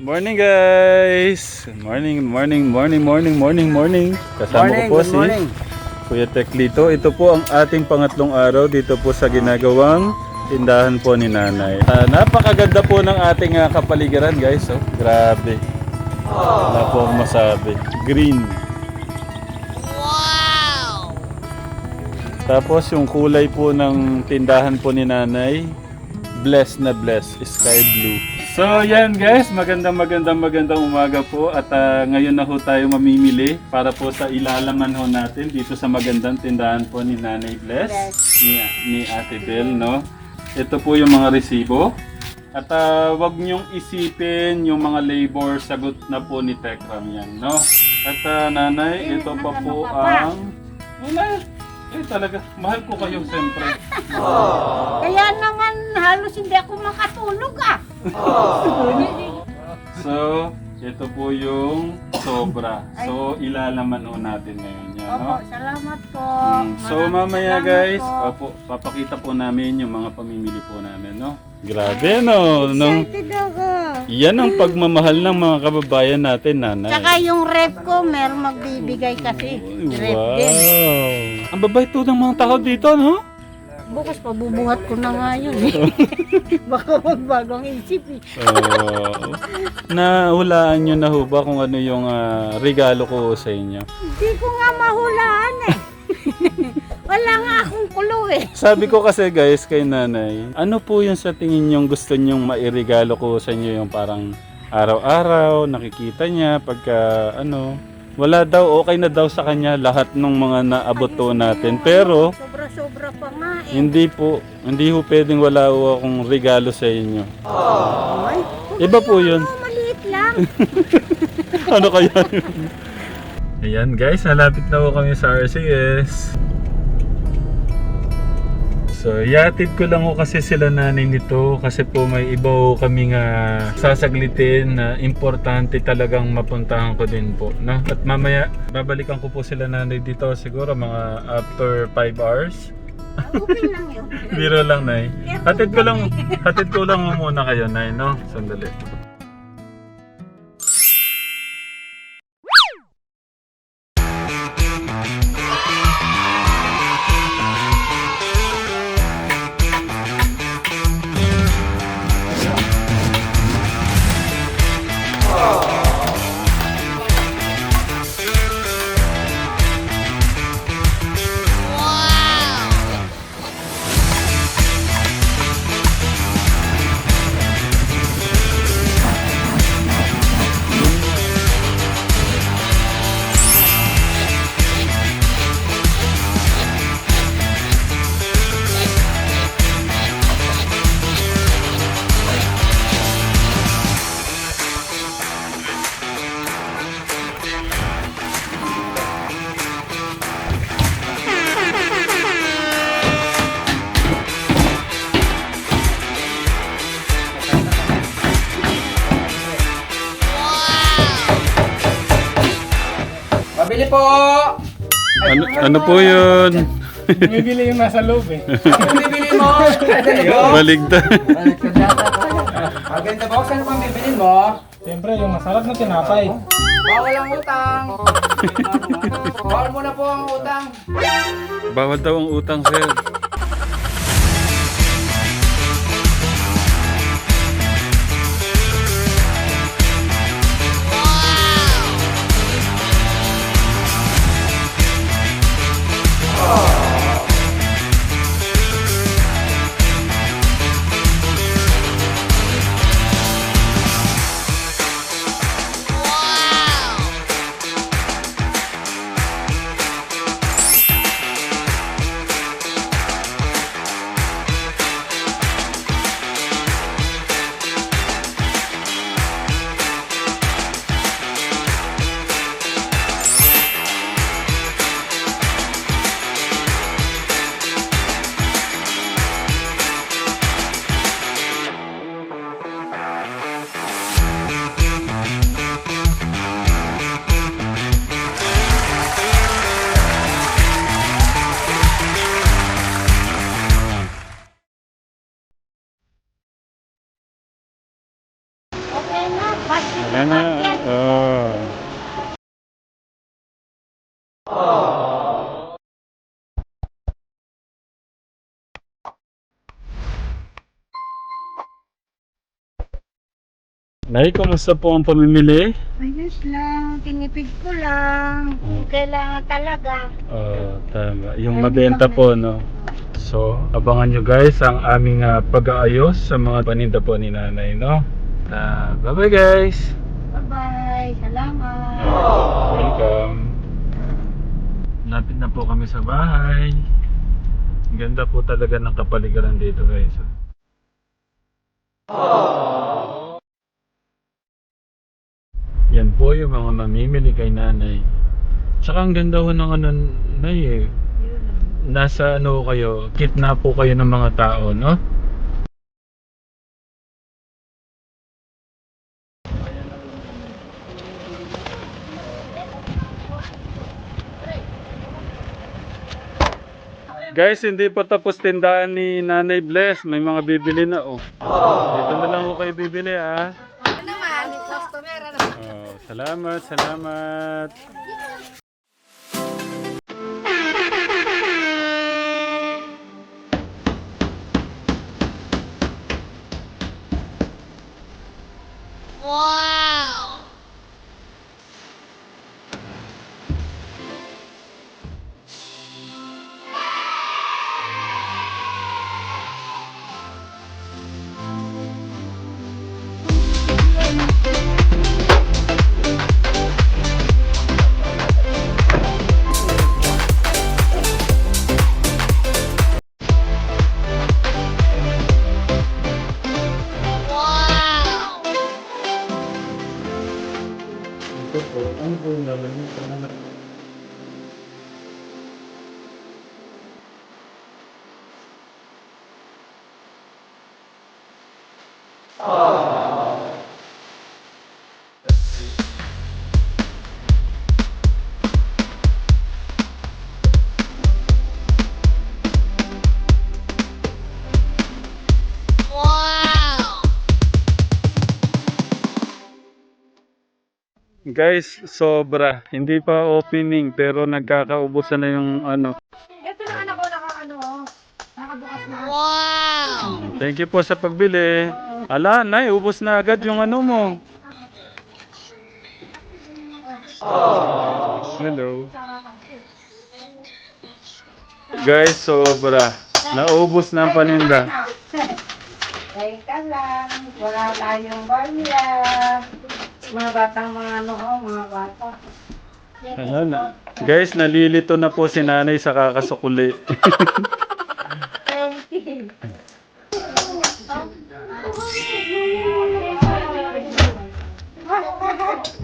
Morning guys! Good morning, morning, morning, morning, morning, morning. Kasama ko po si Kuya Teklito. Ito po ang ating pangatlong araw dito po sa ginagawang tindahan po ni Nanay. Ah, napakaganda po ng ating ah, kapaligiran guys. Oh, grabe. Wala po akong masabi. Green. Wow! Tapos yung kulay po ng tindahan po ni Nanay, blessed na blessed, sky blue. So yan guys, magandang magandang magandang umaga po at ah, ngayon na ho tayo mamimili para po sa ilalaman ho natin dito sa magandang tindahan po ni Nanay Bless, ni, ni Ate Bel, no? Ito po yung mga resibo. At ah, wag niyong isipin yung mga labor, sagot na po ni Tekram yan, no? At ah, Nanay, ito pa po ang... Wala, eh talaga, mahal ko kayo siyempre. Kaya naman halos hindi ako makatulog ah. So, ito po yung sobra. So, ilalaman ho natin ngayon Opo, no? salamat po. Mm, So, Maraming mamaya salamat guys, po. opo, papakita po namin yung mga pamimili po namin, no? Grabe, no? Nung, Excited ako. yan ang pagmamahal ng mga kababayan natin, nanay. Tsaka yung rep ko, meron magbibigay kasi. Rep din. Wow! Ang babay to ng mga tao dito, no? Bukas pa bubuhat ko na nga yun eh. Baka magbago ang isip eh. Oh. Nahulaan nyo na ho ba kung ano yung ah, regalo ko sa inyo? Hindi ko nga mahulaan eh. Wala nga akong kulo eh. Sabi ko kasi guys kay nanay, ano po yung sa tingin yung gusto nyong mairigalo ko sa inyo yung parang araw-araw, nakikita niya pagka ano, wala daw, okay na daw sa kanya lahat ng mga naabot natin. Pero Sobra-sobra pa nga eh. hindi po, hindi po pwedeng wala ho akong regalo sa inyo. Ay, Iba po yun. oh, maliit lang. ano kaya yun? Ayan guys, nalapit na po kami sa RCS. So, yatid ko lang ko kasi sila nanay nito kasi po may iba ho kami nga sasaglitin na importante talagang mapuntahan ko din po. No? At mamaya, babalikan ko po sila nanay dito siguro mga after 5 hours. Okay lang yun. Biro lang, Nay. Hatid ko lang, hatid ko lang muna kayo, Nay, no? Sandali. Pabili po! Ano, ano po yun? Bumibili yung nasa loob eh. Ano bibili mo? Ano? Baligtad. Baliktad yata po. Maganda po. Saan po ang bibili mo? Siyempre, yung masarap na tinapay. Bawal ang utang. Bawal mo na po ang utang. Bawal daw ang utang, sir. Nay, kumusta po ang pamimili? Ayos lang, tinipid ko lang. Kailangan talaga. Oo, tama. Yung mabenta po, no? So, abangan nyo guys ang aming ah, pag-aayos sa mga paninda po ni nanay, no? Ah, bye-bye guys! Bye-bye. Salamat. Welcome! Napit na po kami sa bahay. Ganda po talaga ng kapaligiran dito guys. Yan po yung mga mamimili kay nanay. Tsaka ang ganda ho ng ano, nay eh. Nasa ano kayo, kitna po kayo ng mga tao, no? Guys, hindi pa tapos tindahan ni Nanay Bless. May mga bibili na, oh. Dito na lang ko kayo bibili, ah. Oh, salamat, salamat. Ito Guys, sobra. Hindi pa opening pero nagkakaubusan na yung ano. Ito na anak ko naka-ano. Nakabukas na. Thank you po sa pagbili. Ala, nay, ubos na agad yung ano mo. Hello. Guys, sobra. Naubos na ang paninda. Teka lang. Wala tayong barya. Mga batang mga ano ho, mga bata. Ano na. Guys, nalilito na po si nanay sa kakasukuli.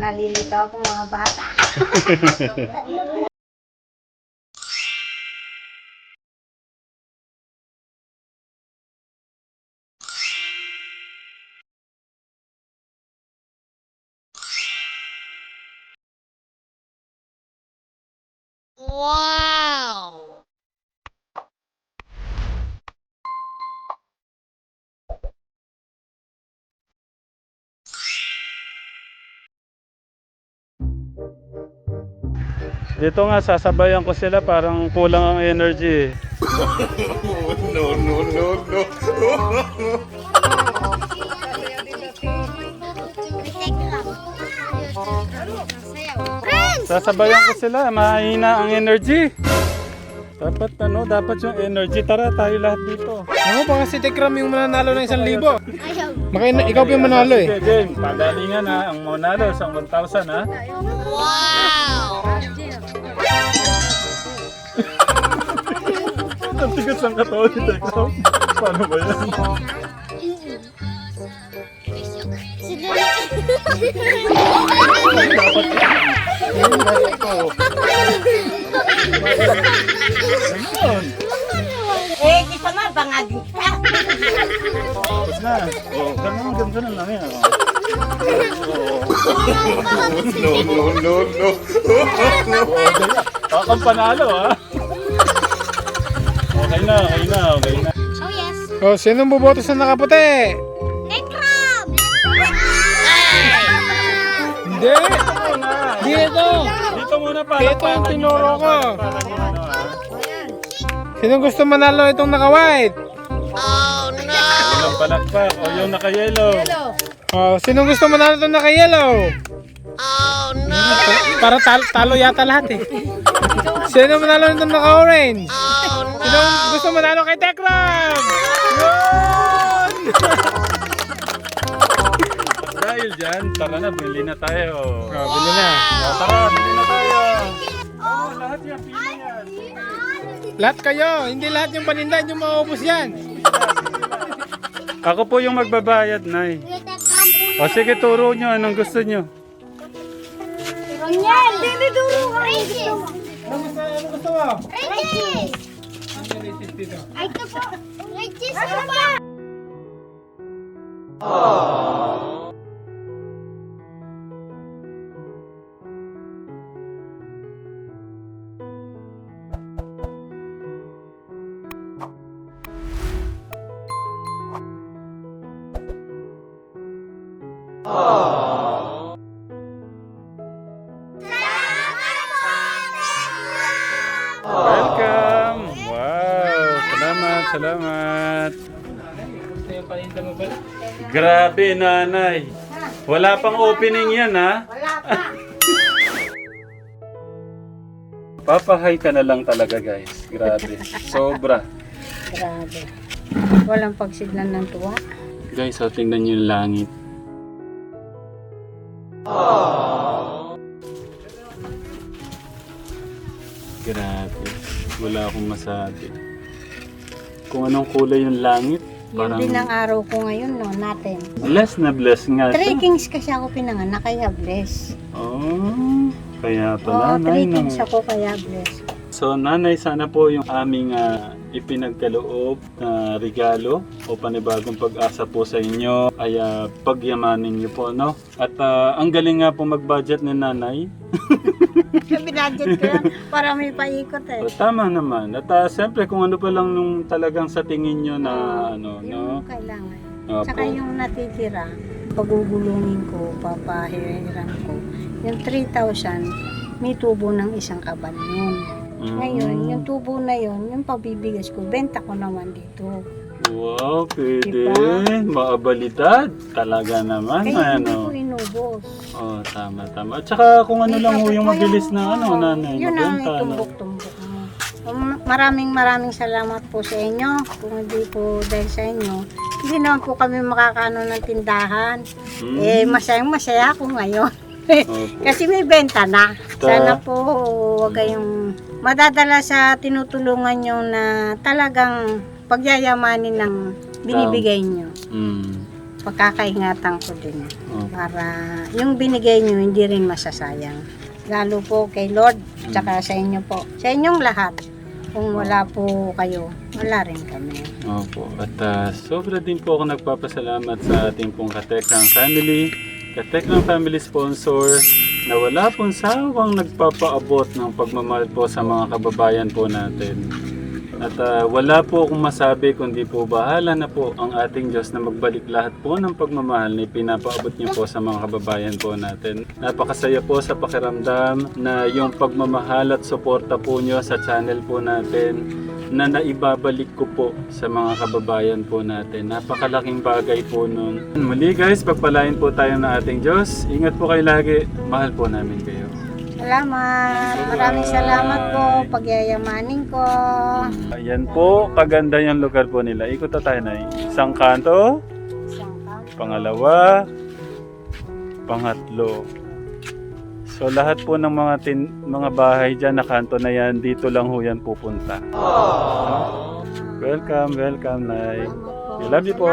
Nalilito ako mga bata. Dito nga, sasabayan ko sila parang kulang ang energy. eh. Sasabayan ko sila, mahina ang energy. Dapat ano, dapat yung energy. Tara, tayo lahat dito. Ano baka si Tekram yung mananalo ng isang libo? Maka ikaw pa yung manalo eh. Sige, game. Pagalingan ha. Ang manalo sa 1,000 ha. Ang tigas ng katawan ni Tekram. Paano ba yan? Ayun. Eh, di pa man, bangagin ka. Tapos na. Oh, ganun, ganun, ganun lang yan. Oh, Kakang panalo ha. Okay na, okay na, okay na. Oh yes. Oh, sinong boboto sa nakaputi? Nekram! Hindi. Dito. Dito muna pa. Ito ang tinuro ko. Sino gusto manalo itong naka-white? Ilang palakpak. O yung naka-yellow. Oh, sino gusto manalo itong naka-yellow? Oh no! Para talo, talo yata lahat eh. Sino manalo itong naka-orange? Sino gusto manalo kay Tekram? Yun! Dahil dyan, tara na, bili na tayo. Oh, bili na. O, tara, bili na tayo. Oh, lahat yan, pili yan. Lahat kayo, hindi lahat yung paninda, yung maubos yan. Ako po yung magbabayad, Nay. O sige, turo nyo anong gusto nyo. Ronyan! Baby duro! Raises! Ano gusto, ano gusto mo? Dito? Ay, ito po! Raises ano ba? Welcome! Salamat? Grabe, nanay. Wala pang opening yan, ha? Wala pa. Papahay ka na lang talaga, guys. Grabe. Sobra. Grabe. Walang pagsiglan ng tuwa. Guys, so tingnan nyo yung langit. Grabe. Wala akong masabi. Kung anong kulay yung langit, Yun parang din ang araw ko ngayon, no, natin. bless na bless nga Three siya. kings kasi ako pinanganak, kaya bless. Oh, kaya Oo, pala, three nanay. kings ako, kaya bless. So nanay, sana po yung aming ah, ipinagkaloob na regalo o panibagong pag-asa po sa inyo ay ah, pagyamanin niyo po, no? At ah, ang galing nga po mag-budget ni nanay. Binadget ko yan para may paikot eh. So, tama naman. At ah, siyempre kung ano pa lang nung talagang sa tingin nyo na ano, no? Yung kailangan. Opo. Saka yung natitira, pagugulungin ko, papahiram ko. Yung 3,000, may tubo ng isang kaban yun. Mm. Ngayon, yung tubo na yun, yung pabibigas ko, benta ko naman dito. Wow, pwede. Diba? Maabalidad. Talaga naman, Kaya hindi ano. ko inubos. Oh, tama, tama. At saka kung ano lang ho yung mabilis na ano, oo, nanay. Yun ang mabenta, no? itumbok-tumbok mo. Um, Maraming maraming salamat po sa inyo. Kung hindi po dahil sa inyo, hindi naman po kami makakano ng tindahan. Mm. Eh, masayang masaya ako ngayon. Opo. Kasi may benta na. Ta- Sana po huwag kayong madadala sa tinutulungan nyo na talagang pagyayamanin ng binibigay nyo. Mm. Pagkakaingatan ko din. Opo. Para yung binigay nyo hindi rin masasayang. Lalo po kay Lord, tsaka sa inyo po. Sa inyong lahat. Kung wala po kayo, wala rin kami. Opo. At ah, sobra din po ako nagpapasalamat sa ating pong Katekang family, Katekang family sponsor, na wala pong sawang nagpapaabot ng pagmamahal po sa mga kababayan po natin. At ah, wala po akong masabi kundi po bahala na po ang ating Diyos na magbalik lahat po ng pagmamahal na ipinapaabot niyo po sa mga kababayan po natin. Napakasaya po sa pakiramdam na yung pagmamahal at suporta po niyo sa channel po natin na naibabalik ko po sa mga kababayan po natin. Napakalaking bagay po nun. Muli guys, pagpalain po tayo ng ating Diyos. Ingat po kayo lagi. Mahal po namin kayo. Salamat. Maraming salamat po. Pagyayamanin ko. Ayan po, kaganda yung lugar po nila. Ikot na tayo na Isang kanto, Isang pangalawa, pangatlo. So lahat po ng mga tin, mga bahay dyan na kanto na yan, dito lang ho yan pupunta. Welcome, welcome, Nay. We love you po.